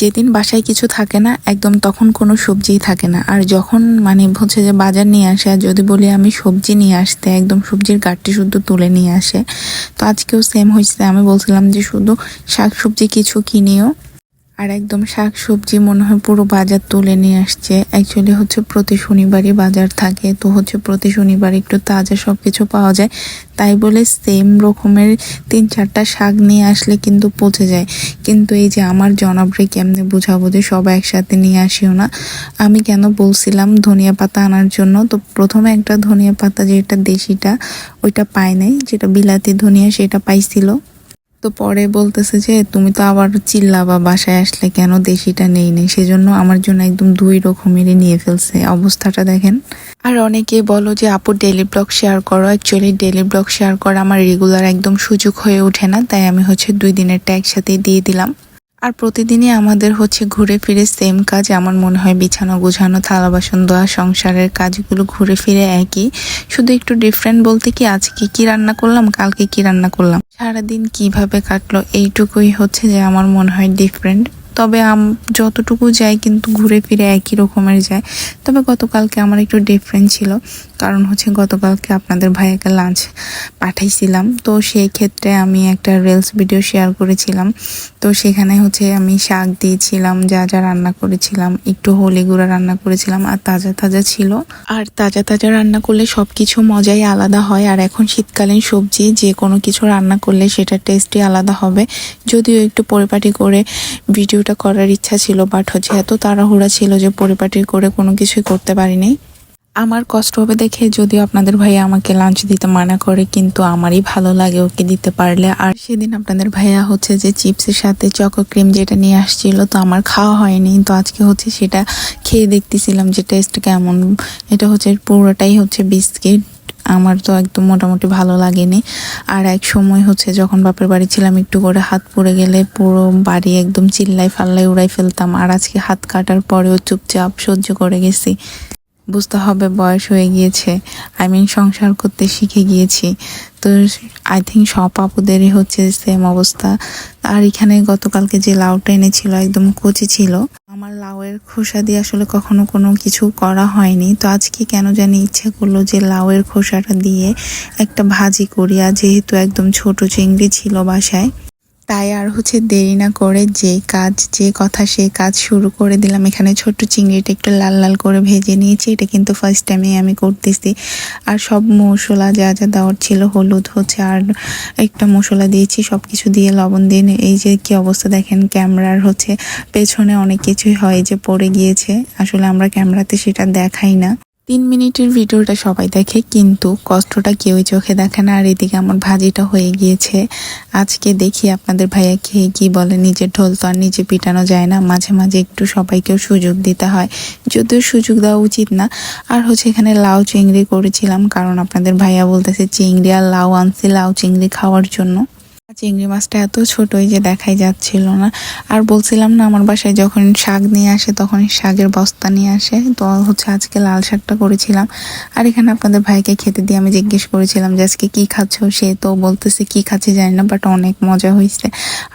যেদিন বাসায় কিছু থাকে না, একদম তখন কোনো সবজিই থাকে না। আর যখন মানে হচ্ছে যে বাজার নিয়ে আসে, আর যদি বলি আমি সবজি নিয়ে আসতে, একদম সবজির গাঠটি শুদ্ধ তুলে নিয়ে আসে, তো আজকেও সেম হয়েছে। আমি বলছিলাম যে শুধু শাক সবজি কিছু কিনিও আর একদম শাক সবজি মনে হয় পুরো বাজার তুলে নিয়ে আসছে। অ্যাকচুয়ালি হচ্ছে প্রতি শনিবারই বাজার থাকে। তো হচ্ছে প্রতি শনিবার একটু তাজা সব কিছু পাওয়া যায়। তাই বলে সেম রকমের তিন চারটা শাক নিয়ে আসলে কিন্তু পচে যায়। কিন্তু এই যে আমার জনপ্রিয় কেমনে বোঝাবো যে সব একসাথে নিয়ে আসিও না। আমি কেন বলছিলাম ধনিয়া পাতা আনার জন্য? তো প্রথমে একটা ধনিয়া পাতা যেটা দেশিটা, ওইটা পাই নাই। যেটা বিলাতি ধনিয়া সেটা পাইছিল। তো পরে বলতেছে যে, তুমি তো আবার চিল্লাবা বাসায় আসলে কেন দেশিটা নেই নেই? সেজন্য আমার জন্য একদম দুই রকমেরই নিয়ে ফেলছে অবস্থাটা, দেখেন। আর অনেকে বলো যে, আপু ডেলি ব্লগ শেয়ার করো। অ্যাকচুয়ালি ডেলি ব্লগ শেয়ার করা আমার রেগুলার একদম সুযোগ হয়ে ওঠে না, তাই আমি হচ্ছে দুই দিনেরটা একসাথে দিয়ে দিলাম। আর প্রতিদিনই আমাদের হচ্ছে ঘুরে ফিরে সেম কাজ, আমার মনে হয় বিছানো, গুছানো, থালা বাসন ধোয়া, সংসারের কাজগুলো ঘুরে ফিরে একই। শুধু একটু ডিফারেন্ট বলতে কি, আজকে কি রান্না করলাম, কালকে কি রান্না করলাম? সারাদিন কীভাবে কাটলো এইটুকুই হচ্ছে যে আমার মনে হয় ডিফারেন্ট তবে যতটুকু যাই কিন্তু ঘুরে ফিরে একই রকমের যায়। তবে গতকালকে আমার একটু ডিফারেন্ট ছিল। কারণ হচ্ছে গতকালকে আপনাদের ভাইয়াকে লাঞ্চ পাঠাইছিলাম। তো সেই ক্ষেত্রে আমি একটা রিলস ভিডিও শেয়ার করেছিলাম। তো সেখানে হচ্ছে আমি শাক দিয়েছিলাম, যা যা রান্না করেছিলাম, একটু হলি গুঁড়া রান্না করেছিলাম, আর তাজা তাজা ছিল। আর তাজা তাজা রান্না করলে সব কিছু মজাই আলাদা হয়। আর এখন শীতকালীন সবজি, যে কোনো কিছু রান্না করলে সেটা টেস্টই আলাদা হবে। যদিও একটু পরিপাটি করে ভিডিওটা করার ইচ্ছা ছিল বাট হচ্ছে এত তাড়াহুড়া ছিল যে পরিপাটি করে কোনো কিছুই করতে পারিনি। আমার কষ্ট হবে দেখে যদিও আপনাদের ভাইয়া আমাকে লাঞ্চ দিতে মানা করে, কিন্তু আমারই ভালো লাগে ওকে দিতে পারলে। আর সেদিন আপনাদের ভাইয়া হচ্ছে যে চিপসের সাথে চকো ক্রিম যেটা নিয়ে আসছিল, তো আমার খাওয়া হয়নি। তো আজকে হচ্ছে সেটা খেয়ে দেখতেছিলাম যে টেস্ট কেমন। এটা হচ্ছে পুরোটাই হচ্ছে বিস্কিট আমার তো একদম মোটামুটি ভালো লাগেনি। আর এক সময় হচ্ছে যখন বাপের বাড়ি ছিলাম, একটু করে হাত পড়ে গেলে পুরো বাড়ি একদম চিল্লাই ফাল্লাই উড়াই ফেলতাম। আর আজকে হাত কাটার পরেও চুপচাপ সহ্য করে গেছি। বুঝতে হবে বয়স হয়ে গিয়েছে। আই মিন সংসার করতে শিখে গিয়েছি। তো আই থিঙ্ক সব আপুদেরই হচ্ছে সেম অবস্থা। আর এখানে গতকালকে যে লাউটা এনেছিল, একদম কচি ছিল আমার লাউয়ের খোসা দিয়ে আসলে কখনো কোনো কিছু করা হয়নি। তো আজকে কেন জানি ইচ্ছে করল যে লাউয়ের খোসাটা দিয়ে একটা ভাজি করি। আর যেহেতু একদম ছোট চিংড়ি ছিল বাসায় তাই আর হচ্ছে দেরি না করে যে কাজ, যে কথা সে কাজ শুরু করে দিলাম। এখানে ছোট্ট চিংড়িটা একটু লাল লাল করে ভেজে নিয়েছি। এটা কিন্তু ফার্স্ট টাইমে আমি করতেছি। আর সব মশলা যা যা দেওয়ার ছিল হলুদ হচ্ছে আর একটা মশলা দিয়েছি সব কিছু দিয়ে লবণ দিয়ে এই যে কি অবস্থা দেখেন, ক্যামেরার হচ্ছে পেছনে অনেক কিছুই হয় যে পড়ে গিয়েছে। আসলে আমরা ক্যামেরাতে সেটা দেখাই না। তিন মিনিটের ভিডিওটা সবাই দেখে, কিন্তু কষ্টটা কেউই চোখে দেখে না। আর এদিকে আমার ভাজিটা হয়ে গিয়েছে। আজকে দেখি আপনাদের ভাইয়া খেয়ে কি বলে, নিজের ঢোল তো আর নিজে পিটানো যায় না। মাঝে মাঝে একটু সবাইকেও সুযোগ দিতে হয়। যদিও সুযোগ দেওয়া উচিত না। আর হচ্ছে এখানে লাউ চিংড়ি করেছিলাম, কারণ আপনাদের ভাইয়া বলতেছে চিংড়ি আর লাউ আনছে, লাউ চিংড়ি খাওয়ার জন্য। চিংড়ি মাছটা এত ছোটই যে দেখাই যাচ্ছিল না। আর বলছিলাম না, আমার বাসায় যখন শাক নিয়ে আসে তখন শাকের বস্তা নিয়ে আসে। তো হচ্ছে আজকে লাল শাকটা করেছিলাম। আর এখানে আপনাদের ভাইকে খেতে দিয়ে আমি জিজ্ঞেস করেছিলাম যে, আজকে কী খাচ্ছ? সে তো বলতেছে, কি খাচ্ছে জানি না বাট অনেক মজা হয়েছে।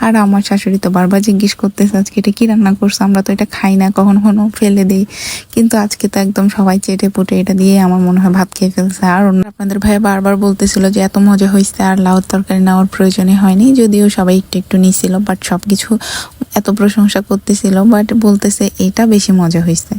আর আমার শাশুড়ি তো বারবার জিজ্ঞেস করতেছে, আজকে এটা কী রান্না করছ? আমরা তো এটা খাই না কখন কখনো ফেলে দিই। কিন্তু আজকে তো একদম সবাই চেটে পুটে এটা দিয়ে আমার মনে হয় ভাত খেয়ে ফেলছে। আর অন্য আপনাদের ভাই বারবার বলতেছিল যে, এত মজা হয়েছে, আর লাউ তরকারি নেওয়ার প্রয়োজনই হয়নি, যদিও সবাই একটু একটু নিছিল বাট সব কিছু এত প্রশংসা করতেছিল বাট বলতেছে, এটা বেশি মজা হয়েছে